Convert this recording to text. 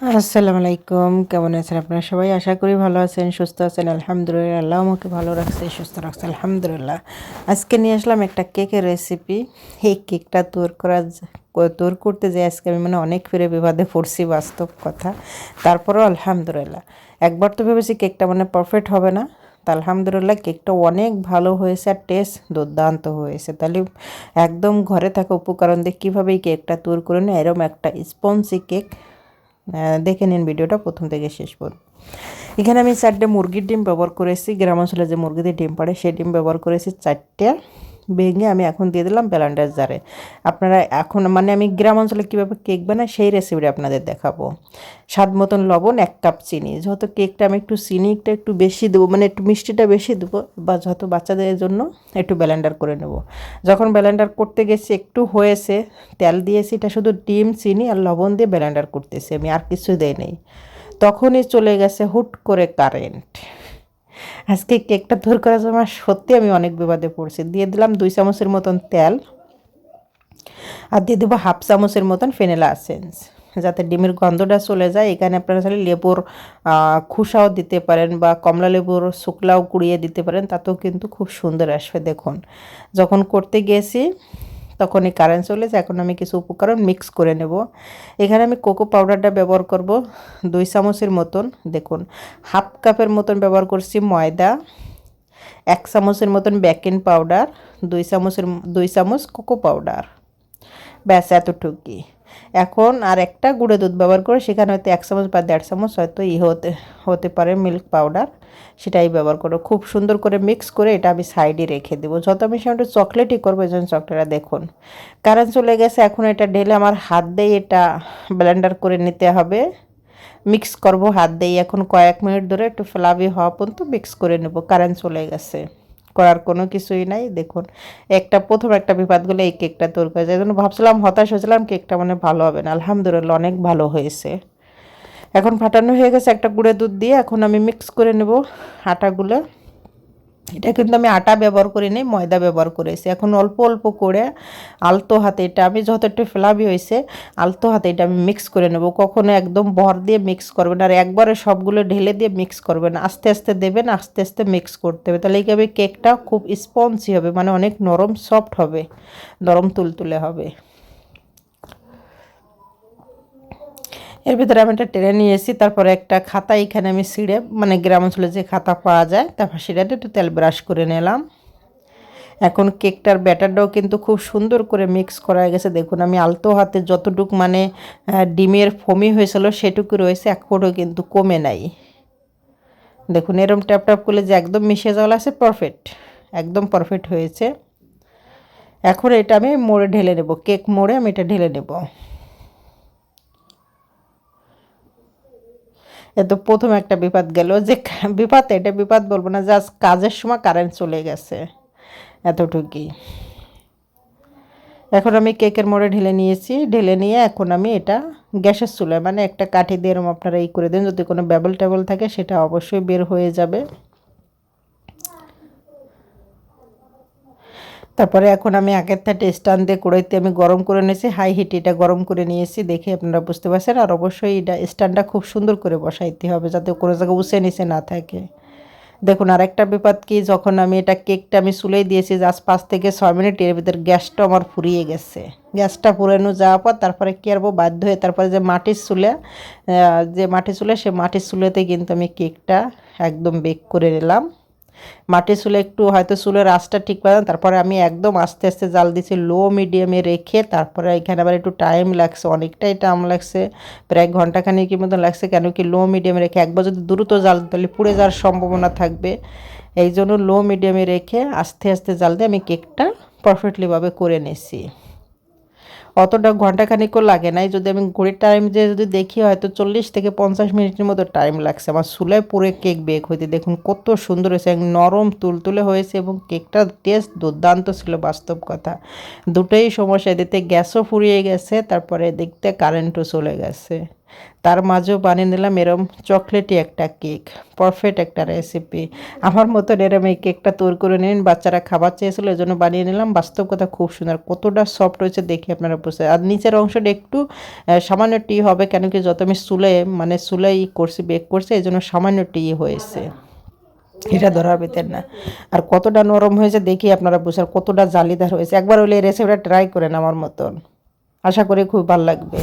আসসালামু আলাইকুম। কেমন আছেন আপনারা সবাই? আশা করি ভালো আছেন, সুস্থ আছেন, আলহামদুলিল্লাহ। আল্লাহ আমাকে ভালো রাখছে, সুস্থ রাখছে, আলহামদুলিল্লাহ। আজকে নিয়ে আসলাম একটা কেকের রেসিপি এই কেকটা তৈরি করা তৈরি করতে যে আজকে আমি মানে অনেক ফিরে বিবাদে পড়ছি, বাস্তব কথা। তারপরেও আলহামদুলিল্লাহ। একবার তো ভেবেছি কেকটা মানে পারফেক্ট হবে না। তা আলহামদুলিল্লাহ কেকটা অনেক ভালো হয়েছে আর টেস্ট দুর্দান্ত হয়েছে। তাহলে একদম ঘরে থাকা উপকরণ দিয়ে কীভাবে এই কেকটা তৈরি করে নিই এরকম একটা স্পঞ্জি কেক দেখে নিন ভিডিওটা প্রথম থেকে শেষ পর এখানে আমি চারটে মুরগির ডিম ব্যবহার করেছি। গ্রাম অঞ্চলে যে মুরগিদের ডিম পাড়ে, সেই ডিম ব্যবহার করেছি চারটে। ভেঙে আমি এখন দিয়ে দিলাম ব্যালান্ডার জারে। আপনারা এখন মানে আমি গ্রাম অঞ্চলে কীভাবে কেক বানাই সেই রেসিপিটা আপনাদের দেখাবো। স্বাদ মতন লবণ, এক কাপ চিনি। যেহেতু কেকটা আমি একটু চিনিটা একটু বেশি দেবো মানে একটু মিষ্টিটা বেশি দেবো, বা যত বাচ্চাদের জন্য একটু ব্যালেন্ডার করে নেব। যখন ব্যালেন্ডার করতে গেছি, একটু হয়েছে, তেল দিয়েছি, এটা শুধু ডিম, চিনি আর লবণ দিয়ে ব্যালেন্ডার করতেছি আমি, আর কিছু দেয় নেই। তখনই চলে গেছে হুট করে কারেন্ট। আজকে কেকটা ধর করার সময় সত্যি আমি অনেক বিবাদে পড়ছি। দিয়ে দিলাম দুই চামচের মতন তেল আর দিয়ে দেবো হাফ চামচের মতন ফেনেলা আসেন্স যাতে ডিমের গন্ধটা চলে যায়। এখানে আপনারা চাইলে লেবুর খুসাও দিতে পারেন বা কমলা লেবুর শুকলাও কুড়িয়ে দিতে পারেন, তাতেও কিন্তু খুব সুন্দর আসবে। দেখুন, যখন করতে গেছি তখন এই কারেন্ট চলে যায়। এখন আমি কিছু উপকরণ মিক্স করে নেব। এখানে আমি কোকো পাউডারটা ব্যবহার করব দুই চামচের মতন। দেখুন হাফ কাপের মতন ব্যবহার করছি ময়দা, এক চামচের মতন বেকিং পাউডার দুই চামচের, দুই চামচ কোকো পাউডার ব্যাস, এতটুকুই। এখন আর একটা গুঁড়ো দুধ ব্যবহার করে সেখানে হয়তো এক চামচ বা দেড় চামচ হয়তো ই হতে হতে পারে মিল্ক পাউডার সেটাই ব্যবহার করো। খুব সুন্দর করে মিক্স করে এটা আমি সাইডে রেখে দেবো। যত আমি সেটা চকলেটই করব, এই জন্য চকলেটটা দেখুন। কারেন্ট চলে গেছে, এখন এটা ঢেলে আমার হাত দিয়ে এটা ব্লেন্ডার করে নিতে হবে। মিক্স করব হাত দিয়ে এখন কয়েক মিনিট ধরে একটু ফ্লাবি হওয়া পর্যন্ত মিক্স করে নেব। কারেন্ট চলে গেছে। করার কোনো কিছুই নাই, দেখুন। একটা প্রথম একটা গেলে এই কেকটা তৈরি করেছে যায়। জন্য ভাবছিলাম, হতাশ হয়েছিলাম, কেকটা মানে ভালো হবে না। আলহামদুলিল্লাহ, অনেক ভালো হয়েছে। এখন ফাটানো হয়ে গেছে একটা গুঁড়ে দুধ দিয়ে। এখন আমি মিক্স করে নেব আটাগুলো। এটা কিন্তু আমি আটা ব্যবহার করি নি ময়দা ব্যবহার করেছি। এখন অল্প অল্প করে আলতো হাতে এটা আমি যত একটু ফেলাবি হয়েছে, আলতো হাতে এটা আমি মিক্স করে নেব। কখনো একদম ভর দিয়ে মিক্স করবেন আর একবারে সবগুলো ঢেলে দিয়ে মিক্স করবেন আস্তে আস্তে দেবেন, আস্তে আস্তে মিক্স করতে হবে। তাহলে এইভাবে কেকটা খুব স্পঞ্জি হবে মানে অনেক নরম সফট হবে, নরম, তুলতুলে হবে। এর ভিতরে আমি একটা টেনে নিয়ে এসেছি, তারপরে একটা খাতা এখানে আমি ছিঁড়ে মানে গ্রাম অঞ্চলে যে খাতা পাওয়া যায় তারপর সেটাতে একটু তেল ব্রাশ করে নিলাম। এখন কেকটার ব্যাটারটাও কিন্তু খুব সুন্দর করে মিক্স করা গেছে। দেখুন, আমি আলতো হাতে যতটুক মানে ডিমের ফমি হয়েছিল সেটুকু রয়েছে এক ফোটো কিন্তু কমে নাই। দেখুন, এরম ট্যাপ ট্যাপ করলে যে একদম মিশে যাওয়া আছে পারফেক্ট একদম পারফেক্ট হয়েছে। এখন এটা আমি মোড়ে ঢেলে নেব, কেক মোড়ে আমি এটা ঢেলে নেব। এ তো প্রথম একটা বিপদ গেল যে বিপদ, এটা বিপদ বলব না যে আজ কাজের সময় কারেন্ট চলে গেছে এতটুকুই। এখন আমি কেকের মোড়ে ঢেলে নিয়েছি, ঢেলে নিয়ে এখন আমি এটা গ্যাসের চুলায় মানে একটা কাঠি দিয়ে আপনারা এই করে দেন, যদি কোনো ব্যাবল ট্যাবল থাকে সেটা অবশ্যই বের হয়ে যাবে। তারপরে এখন আমি আগের থেকে স্ট্যান্ড দিয়ে কড়াইতে আমি গরম করে নিয়েছি হাই হিট এটা গরম করে নিয়েছি, দেখে আপনারা বুঝতে পারছেন। আর অবশ্যই এটা স্ট্যান্ডটা খুব সুন্দর করে বসাইতে হবে যাতে কোনো জায়গায় উসে নিচে না থাকে। দেখুন, আরেকটা বিপদ কি, যখন আমি এটা কেকটা আমি চুলেই দিয়েছি জাস্ট পাঁচ থেকে ছয় মিনিট, এর ভিতর গ্যাসটা আমার ফুরিয়ে গেছে। গ্যাসটা পুরানো যাওয়ার পর তারপরে কী আরবো বাধ্য হয়ে তারপরে যে মাটির চুলে যে মাটির চুলে, সে মাটির চুলেতে কিন্তু আমি কেকটা একদম বেক করে নিলাম। মাটির চুলে একটু হয়তো চুলের আঁচটা ঠিক পাবেন তারপরে আমি একদম আস্তে আস্তে জাল দিয়েছি লো মিডিয়ামে রেখে, তারপরে এখানে আবার একটু টাইম লাগছে, অনেকটাই টাইম লাগছে, প্রায় এক ঘন্টাখানিকের মতন লাগছে, কেন কি লো মিডিয়ামে রেখে একবার যদি দ্রুত জাল তাহলে পুড়ে যাওয়ার সম্ভাবনা থাকবে। এই জন্য লো মিডিয়ামে রেখে আস্তে আস্তে জাল দিয়ে আমি কেকটা পারফেক্টলিভাবে করে নিয়েছি। অতটা ঘন্টাখানিকও লাগে নাই। যদি আমি ঘড়ির টাইম যে যদি দেখি হয়তো চল্লিশ থেকে পঞ্চাশ মিনিটের মতো টাইম লাগছে। আমার চুলায় পুরে কেক বেক হইতে। দেখুন কত সুন্দর হয়েছে নরম তুলতুলে হয়েছে এবং কেকটার টেস্ট দুর্দান্ত ছিল বাস্তব কথা। দুটোই সমস্যা, এদিকে গ্যাসও ফুরিয়ে গেছে, তারপরে দেখতে কারেন্টও চলে গেছে। তার মাঝেও বানিয়ে নিলাম এরম চকলেটি একটা কেক পারফেক্ট একটা রেসিপি আমার মতন এরম এই কেকটা তৈরি করে নিন, বাচ্চারা খাবার চেয়েছিল এই জন্য বানিয়ে নিলাম। বাস্তব কথা খুব সুন্দর, কতটা সফট হয়েছে দেখি আপনারা বুঝতে আর নিচের অংশটা একটু সামান্য টি হবে কেন কি যত আমি চুলে মানে চুলাই করছি বেক করছি এই জন্য সামান্য টি হয়েছে। এটা ধরার ভিতর না। আর কতটা নরম হয়েছে দেখি আপনারা বুঝার কতটা জালিদার হয়েছে। একবার হলে এই রেসিপিটা ট্রাই করেন আমার মতন। আশা করি খুব ভালো লাগবে।